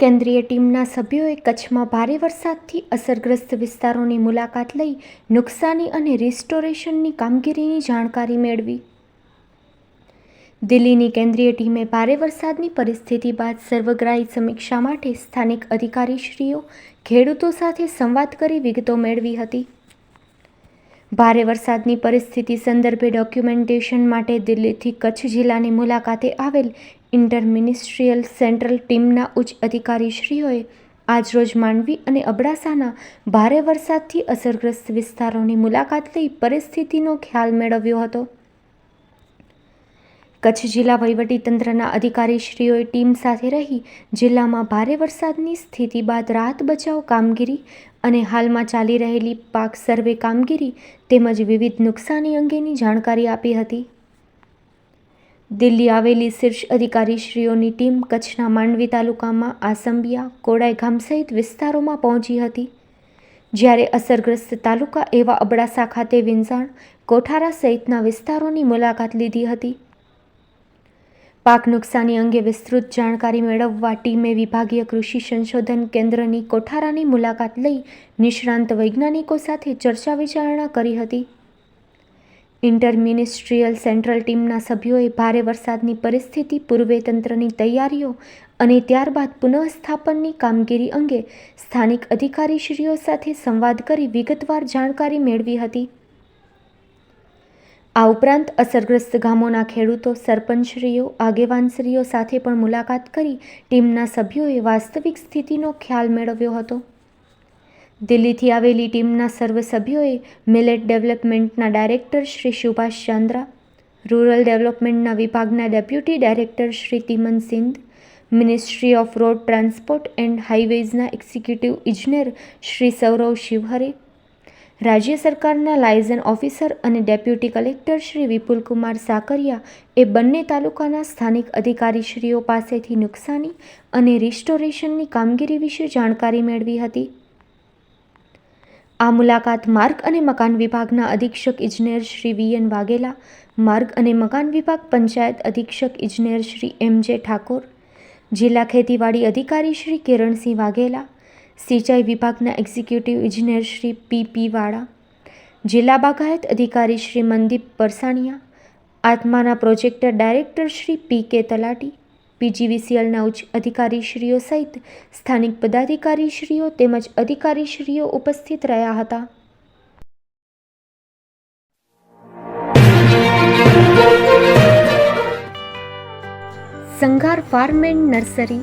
કેન્દ્રીય ટીમના સભ્યોએ કચ્છમાં ભારે વરસાદથી અસરગ્રસ્ત વિસ્તારોની મુલાકાત લઈ નુકસાની અને રિસ્ટોરેશનની કામગીરીની જાણકારી મેળવી. દિલ્હીની કેન્દ્રીય ટીમે ભારે વરસાદની પરિસ્થિતિ બાદ સર્વગ્રાહી સમીક્ષા માટે સ્થાનિક અધિકારીશ્રીઓ ખેડૂતો સાથે સંવાદ કરી વિગતો મેળવી હતી. ભારે વરસાદની પરિસ્થિતિ સંદર્ભે ડોક્યુમેન્ટેશન માટે દિલ્હીથી કચ્છ જિલ્લાની મુલાકાતે આવેલ ઇન્ટર મિનિસ્ટ્રીયલ સેન્ટ્રલ ટીમના ઉચ્ચ અધિકારીશ્રીઓએ આજરોજ માંડવી અને અબડાસાના ભારે વરસાદથી અસરગ્રસ્ત વિસ્તારોની મુલાકાત લઈ પરિસ્થિતિનો ખ્યાલ મેળવ્યો હતો. કચ્છ જિલ્લા વહીવટીતંત્રના અધિકારીશ્રીઓએ ટીમ સાથે રહી જિલ્લામાં ભારે વરસાદની સ્થિતિ બાદ રાહત બચાવ કામગીરી અને હાલમાં ચાલી રહેલી પાક સર્વે કામગીરી તેમજ વિવિધ નુકસાની અંગેની જાણકારી આપી હતી. દિલ્હી આવેલી શીર્ષ અધિકારીશ્રીઓની ટીમ કચ્છના માંડવી તાલુકામાં આસંબિયા, કોડાઈ ગામ સહિત વિસ્તારોમાં પહોંચી હતી. જ્યારે અસરગ્રસ્ત તાલુકા એવા અબડાસા ખાતે વિંઝાણ, કોઠારા સહિતના વિસ્તારોની મુલાકાત લીધી હતી. પાક નુકસાની અંગે વિસ્તૃત જાણકારી મેળવવા ટીમે વિભાગીય કૃષિ સંશોધન કેન્દ્રની કોઠારાની મુલાકાત લઈ નિષ્ણાંત વૈજ્ઞાનિકો સાથે ચર્ચા વિચારણા કરી હતી. ઇન્ટર મિનિસ્ટ્રીયલ સેન્ટ્રલ ટીમના સભ્યોએ ભારે વરસાદની પરિસ્થિતિ, પૂર્વે તંત્રની તૈયારીઓ અને ત્યારબાદ પુનઃસ્થાપનની કામગીરી અંગે સ્થાનિક અધિકારીશ્રીઓ સાથે સંવાદ કરી વિગતવાર જાણકારી મેળવી હતી. આ ઉપરાંત અસરગ્રસ્ત ગામોના ખેડૂતો, સરપંચશ્રીઓ, આગેવાનશ્રીઓ સાથે પણ મુલાકાત કરી ટીમના સભ્યોએ વાસ્તવિક સ્થિતિનો ખ્યાલ મેળવ્યો હતો. દિલ્હીથી આવેલી ટીમના સર્વ સભ્યોએ મિલેટ ડેવલપમેન્ટના ડાયરેક્ટર શ્રી સુભાષ ચંદ્રા, રૂરલ ડેવલપમેન્ટના વિભાગના deputy director Shri Timan Sindh, ministry of road transport and હાઇવેઝના executive ઇજનેર શ્રી સૌરવ શિવહરે રાજ્ય સરકારના લાયઝન ઓફિસર અને ડેપ્યુટી કલેક્ટર શ્રી વિપુલકુમાર સાકરિયા એ બંને તાલુકાના સ્થાનિક અધિકારીશ્રીઓ પાસેથી નુકસાની અને રિસ્ટોરેશનની કામગીરી વિશે જાણકારી મેળવી હતી. આ મુલાકાત માર્ગ અને મકાન વિભાગના અધિક્ષક ઇજનેર શ્રી વી એન વાઘેલા, માર્ગ અને મકાન વિભાગ પંચાયત અધિક્ષક ઇજનેર શ્રી એમ જે ઠાકોર, જિલ્લા ખેતીવાડી અધિકારી શ્રી કિરણસિંહ વાઘેલા સિંચાઈ વિભાગના એક્ઝિક્યુટિવ ઇજનેર શ્રી પી પી વાળા, જિલ્લા બાગાયત અધિકારી શ્રી મનદીપ પરસાણિયા, આત્માના પ્રોજેક્ટર ડાયરેક્ટર શ્રી પી કે તલાટી, પીજીવીસીએલના ઉચ્ચ અધિકારીશ્રીઓ સહિત સ્થાનિક પદાધિકારીશ્રીઓ તેમજ અધિકારીશ્રીઓ ઉપસ્થિત રહ્યા હતા. Sanghar farm and nursery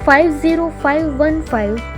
five zero five one five